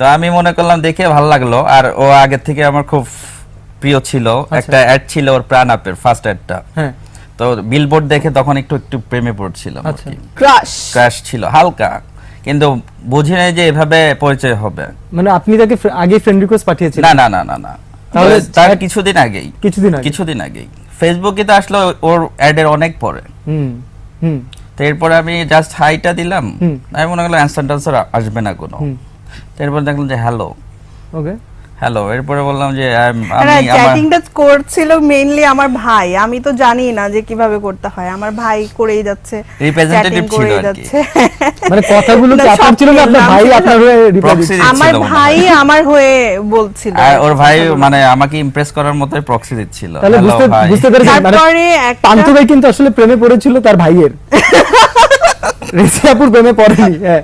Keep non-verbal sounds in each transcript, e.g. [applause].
তো আমি মনে করলাম দেখে ভালো লাগল। আর ও আগের থেকে আমার খুব প্রিয় ছিল। একটা অ্যাড ছিল ওর প্রাণ আপের ফার্স্ট অ্যাডটা হ্যাঁ। তো বিলবোর্ড দেখে তখন একটু একটু প্রেমে পড়ছিলাম আর আচ্ছা। ক্রাশ ছিল হালকা। কিন্তু বুঝি নাই যে এভাবে পরিচয় হবে। মানে আপনি তাকে আগে ফ্রেন্ড রিকোয়েস্ট পাঠিয়েছিলেন? না না না না না। তাহলে তার কিছুদিন আগেই। কিছুদিন আগে কিছুদিন আগেই। ফেসবুকে তো আসলো ওর অ্যাডের অনেক পরে। হুম হুম। তো এরপরে আমি জাস্ট হাইটা দিলাম। আমি মনে করলাম অ্যান্সার টান্সার আসবে না কোনো। হুম। তো এরপর দেখলাম যে হ্যালো ওকে হ্যালো এরপরে বললাম যে আমি আমার চ্যাটিংটা করছিল মেইনলি আমার ভাই আমি তো জানি না যে কীভাবে করতে হয় আমার ভাই করেই যাচ্ছে chatting ছিল আর কি। যাচ্ছে মানে কথাগুলো কি আপনার ছিল না আপনার ভাই আপনার হয়ে Proxy দিচ্ছে? আমার। ভাই আমার হয়ে বলছিল আর ওর ভাই মানে আমাকে ইমপ্রেস করার মতোই প্রক্সি দিচ্ছিল তাহলে বুঝতে. বুঝতে পেরেছেন মানে তারপরে একটা ভাই কিন্তু আসলে প্রেমে পড়েছিল তার ভাইয়ের [laughs] রেসিয়াপুর প্রেমে পড়েনি হ্যাঁ।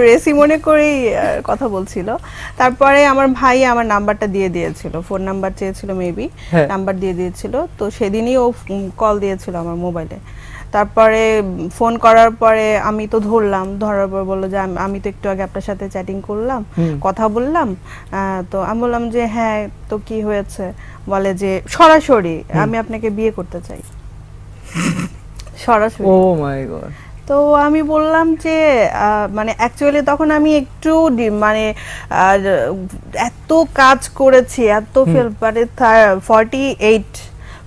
রেসি মনে করেই কথা বলছিল। তারপরে আমার ভাই আমার নাম্বারটা দিয়ে দিয়েছিল ফোন নাম্বার চেয়েছিল মেবি হ্যাঁ। নাম্বার দিয়ে দিয়েছিল। তো সেদিনই ও কল দিয়েছিল আমার মোবাইলে তারপরে ফোন করার পরে আমি তো ধরলাম ধরার পর বলল যে আমি- তো একটু আগে আপনার সাথে চ্যাটিং করলাম কথা বললাম। তো আমি বললাম যে হ্যাঁ তো কি হয়েছে? বলে যে সরাসরি আমি আপনাকে বিয়ে করতে চাই। সরাসরি। ও মাই গড তো আমি বললাম যে মানে অ্যাকচুয়ালি তখন আমি একটু মানে আর, এত কাজ করেছি এত ফিল্ম মানে forty eight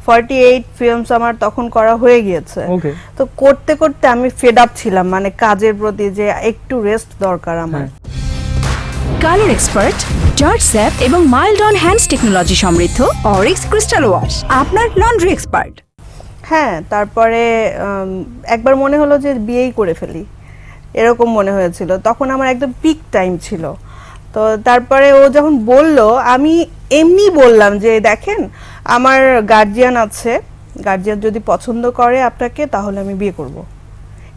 forty eight films আমার তখন করা হয়ে গিয়েছে। তো করতে করতে আমি ফেড আপ ছিলাম মানে কাজের প্রতি যে একটু রেস্ট দরকার আমার। কালার এক্সপার্ট জর্জ স্যাপ এবং মাইল্ড অন হ্যান্ডস টেকনোলজি সমৃদ্ধ অরিক্স ক্রিস্টাল ওয়াশ আপনার লন্ড্রি এক্সপার্ট হ্যাঁ তারপরে একবার মনে হলো যে বিয়েই করে ফেলি। এরকম মনে হয়েছিল। তখন আমার একদম পিক টাইম ছিল। তো তারপরে ও যখন বলল আমি এমনি বললাম যে দেখেন আমার গার্জিয়ান আছে। গার্জিয়ান যদি পছন্দ করে আপনাকে তাহলে আমি বিয়ে করব।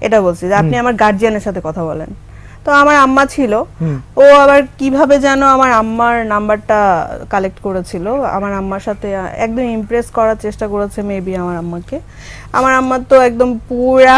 এটা বলছি যে আপনি আমার গার্জিয়ানের সাথে কথা বলেন। তো আমার আম্মা ছিল। ও আবার কীভাবে যেন আমার আম্মার নাম্বারটা কালেক্ট করেছিল। আমার আম্মার সাথে একদম ইমপ্রেস করার চেষ্টা করেছে মেবি আমার আম্মাকে। আমার আম্মা তো একদম পুরা